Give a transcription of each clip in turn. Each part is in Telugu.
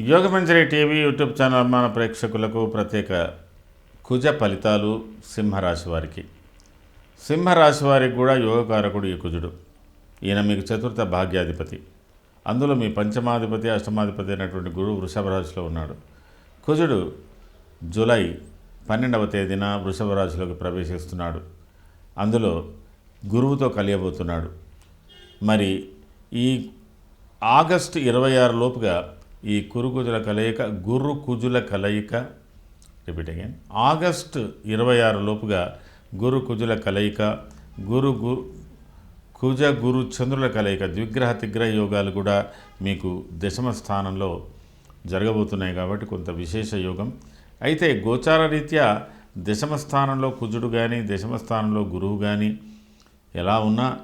యోగమంజరి టీవీ యూట్యూబ్ ఛానల్ అభిమాన ప్రేక్షకులకు ప్రత్యేక కుజ ఫలితాలు సింహరాశి వారికి. సింహరాశి వారికి కూడా యోగకారకుడు ఈ కుజుడు. ఈయన మీకు చతుర్థ భాగ్యాధిపతి. అందులో మీ పంచమాధిపతి అష్టమాధిపతి అయినటువంటి గురువు వృషభ రాశిలో ఉన్నాడు. కుజుడు జూలై పన్నెండవ తేదీన వృషభ రాశిలోకి ప్రవేశిస్తున్నాడు. అందులో గురువుతో కలియబోతున్నాడు. మరి ఈ ఆగస్టు ఇరవై ఆరు లోపుగా ఈ కురుగుజుల కలయిక గుర్రు కుజుల కలయిక రిపీట్ అగైన్ ఆగస్టు ఇరవై ఆరు లోపుగా గురు కుజుల కలయిక గురు గు కుజ గురు చంద్రుల కలయిక ద్విగ్రహ తిగ్రహ యోగాలు కూడా మీకు దశమ స్థానంలో జరగబోతున్నాయి కాబట్టి కొంత విశేష యోగం. అయితే గోచార రీత్యా దశమ స్థానంలో కుజుడు కానీ దశమ స్థానంలో గురువు కానీ ఎలా ఉన్నా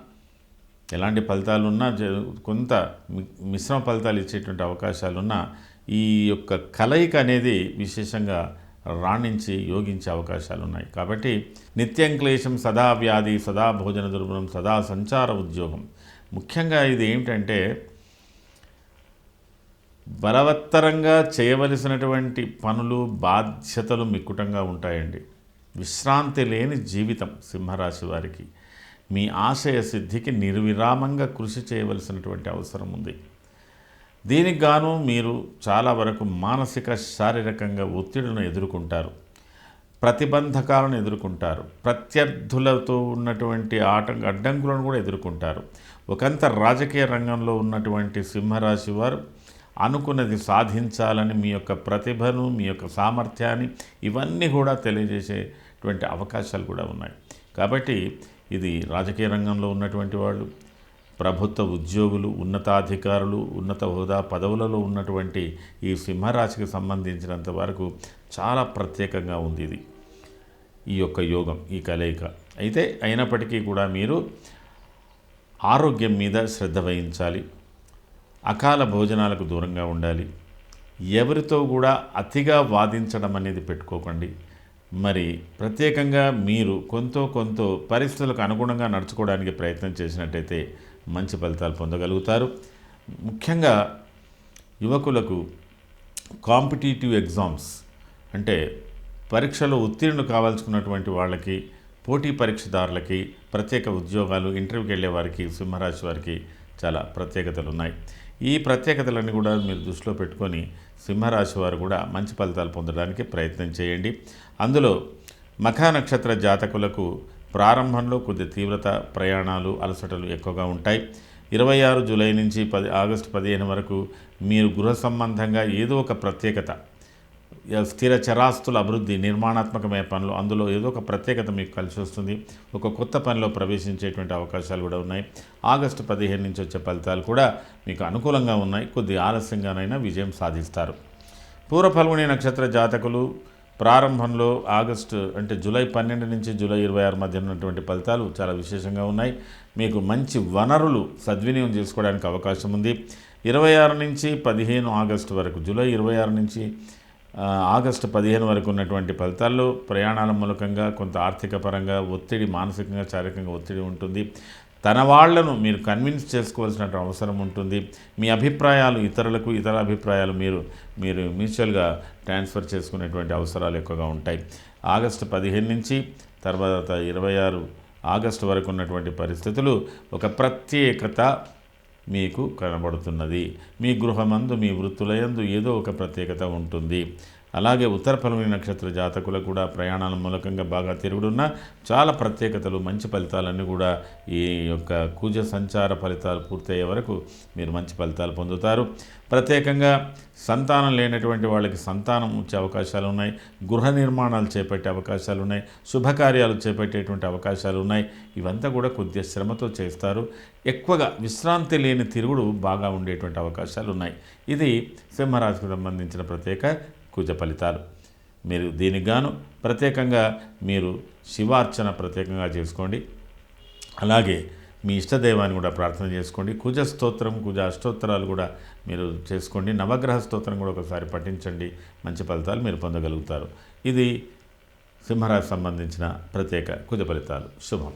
ఎలాంటి ఫలితాలు ఉన్నా జ- కొంత మి- మిశ్రమ ఫలితాలు ఇచ్చేటువంటి అవకాశాలు ఉన్నా ఈ యొక్క కలయిక అనేది విశేషంగా రాణించి యోగించే అవకాశాలు ఉన్నాయి కాబట్టి నిత్యం క్లేశం సదా వ్యాధి సదా భోజన దుర్బలం సదా సంచార ఉద్యోగం. ముఖ్యంగా ఇది ఏమిటంటే బలవత్తరంగా చేయవలసినటువంటి పనులు బాధ్యతలు మిక్కుటంగా ఉంటాయండి. విశ్రాంతి లేని జీవితం సింహరాశి వారికి. మీ ఆశయ సిద్ధికి నిర్విరామంగా కృషి చేయవలసినటువంటి అవసరం ఉంది. దీనికి గాను మీరు చాలా వరకు మానసిక శారీరకంగా ఒత్తిడిని ఎదుర్కొంటారు. ప్రతిబంధకాలను ఎదుర్కొంటారు. ప్రత్యర్థులతో ఉన్నటువంటి ఆటంక అడ్డంకులను కూడా ఎదుర్కొంటారు. ఒకంత రాజకీయ రంగంలో ఉన్నటువంటి సింహరాశి వారు అనుకున్నది సాధించాలని మీ యొక్క ప్రతిభను మీ యొక్క సామర్థ్యాన్ని ఇవన్నీ కూడా తెలియజేసేటువంటి అవకాశాలు కూడా ఉన్నాయి. కాబట్టి ఇది రాజకీయ రంగంలో ఉన్నటువంటి వాళ్ళు ప్రభుత్వ ఉద్యోగులు ఉన్నతాధికారులు ఉన్నత హోదా పదవులలో ఉన్నటువంటి ఈ సింహరాశికి సంబంధించినంత వరకు చాలా ప్రత్యేకంగా ఉంది ఇది ఈ యొక్క యోగం ఈ కలయిక. అయితే అయినప్పటికీ కూడా మీరు ఆరోగ్యం మీద శ్రద్ధ వహించాలి అకాల భోజనాలకు దూరంగా ఉండాలి ఎవరితో కూడా అతిగా వాదించడం అనేది పెట్టుకోకండి. మరి ప్రత్యేకంగా మీరు కొంత కొంత పరిస్థితులకు అనుగుణంగా నడుచుకోవడానికి ప్రయత్నం చేసినట్టయితే మంచి ఫలితాలు పొందగలుగుతారు. ముఖ్యంగా యువకులకు కాంపిటీటివ్ ఎగ్జామ్స్ అంటే పరీక్షలో ఉత్తీర్ణులు కావాల్సుకున్నటువంటి వాళ్ళకి పోటీ పరీక్షదారులకి ప్రత్యేక ఉద్యోగాలు ఇంటర్వ్యూకి వెళ్ళే వారికి సింహరాశి వారికి చాలా ప్రత్యేకతలు ఉన్నాయి ఈ ప్రత్యేకతలన్నీ కూడా మీరు దృష్టిలో పెట్టుకొని సింహరాశి వారు కూడా మంచి ఫలితాలు పొందడానికి ప్రయత్నం చేయండి. అందులో మఖా నక్షత్ర జాతకులకు ప్రారంభంలో కొద్ది తీవ్రత ప్రయాణాలు అలసటలు ఎక్కువగా ఉంటాయి. ఇరవై ఆరు జూలై నుంచి పది ఆగస్టు పదిహేను వరకు మీరు గృహ సంబంధంగా ఏదో ఒక ప్రత్యేకత స్థిర చరాస్తుల అభివృద్ధి నిర్మాణాత్మకమైన పనులు అందులో ఏదో ఒక ప్రత్యేకత మీకు కలిసి వస్తుంది. ఒక కొత్త పనిలో ప్రవేశించేటువంటి అవకాశాలు కూడా ఉన్నాయి. ఆగస్టు పదిహేను నుంచి వచ్చే ఫలితాలు కూడా మీకు అనుకూలంగా ఉన్నాయి. కొద్ది ఆలస్యంగానైనా విజయం సాధిస్తారు. పూర్వ ఫల్గుని నక్షత్ర జాతకులు ప్రారంభంలో ఆగస్టు అంటే జూలై పన్నెండు నుంచి జూలై ఇరవై ఆరు మధ్య ఉన్నటువంటి ఫలితాలు చాలా విశేషంగా ఉన్నాయి. మీకు మంచి వనరులు సద్వినియోగం చేసుకోవడానికి అవకాశం ఉంది. ఇరవై ఆరు నుంచి పదిహేను ఆగస్టు వరకు జూలై ఇరవై ఆరు నుంచి ఆగస్టు పదిహేను వరకు ఉన్నటువంటి ఫలితాల్లో ప్రయాణాల మూలకంగా కొంత ఆర్థిక పరంగా ఒత్తిడి మానసికంగా శారీరకంగా ఒత్తిడి ఉంటుంది. తన వాళ్ళను మీరు కన్విన్స్ చేసుకోవాల్సిన అవసరం ఉంటుంది. మీ అభిప్రాయాలు ఇతరులకు ఇతర అభిప్రాయాలు మీరు మీరు మ్యూచువల్గా ట్రాన్స్ఫర్ చేసుకునేటువంటి అవసరాలు ఎక్కువగా ఉంటాయి. ఆగస్టు పదిహేను నుంచి తర్వాత ఇరవై ఆరు ఆగస్టు వరకు ఉన్నటువంటి పరిస్థితులు ఒక ప్రత్యేకత మీకు కనబడుతున్నది. మీ గృహమందు మీ వృత్తులయందు ఏదో ఒక ప్రత్యేకత ఉంటుంది. అలాగే ఉత్తర ఫలమి నక్షత్ర జాతకులకు కూడా ప్రయాణాల మూలకంగా బాగా తిరుగుడున్న చాలా ప్రత్యేకతలు మంచి ఫలితాలన్నీ కూడా ఈ యొక్క కుజ సంచార ఫలితాలు పూర్తయ్యే వరకు మీరు మంచి ఫలితాలు పొందుతారు. ప్రత్యేకంగా సంతానం లేనటువంటి వాళ్ళకి సంతానం వచ్చే అవకాశాలు ఉన్నాయి. గృహ నిర్మాణాలు చేపట్టే అవకాశాలు ఉన్నాయి. శుభకార్యాలు చేపట్టేటువంటి అవకాశాలు ఉన్నాయి. ఇవంతా కూడా కొద్దిగా శ్రమతో చేస్తారు. ఎక్కువగా విశ్రాంతి లేని తిరుగుడు బాగా ఉండేటువంటి అవకాశాలు ఉన్నాయి. ఇది సింహరాశికి సంబంధించిన ప్రత్యేక కుజ ఫలితాలు. మీరు దీనికి గాను ప్రత్యేకంగా మీరు శివార్చన ప్రత్యేకంగా చేసుకోండి. అలాగే మీ ఇష్టదైవాన్ని కూడా ప్రార్థన చేసుకోండి. కుజ స్తోత్రం కుజ అష్టోత్తరాలు కూడా మీరు చేసుకోండి. నవగ్రహ స్తోత్రం కూడా ఒకసారి పఠించండి. మంచి ఫలితాలు మీరు పొందగలుగుతారు. ఇది సింహరాశి సంబంధించిన ప్రత్యేక కుజ ఫలితాలు. శుభం.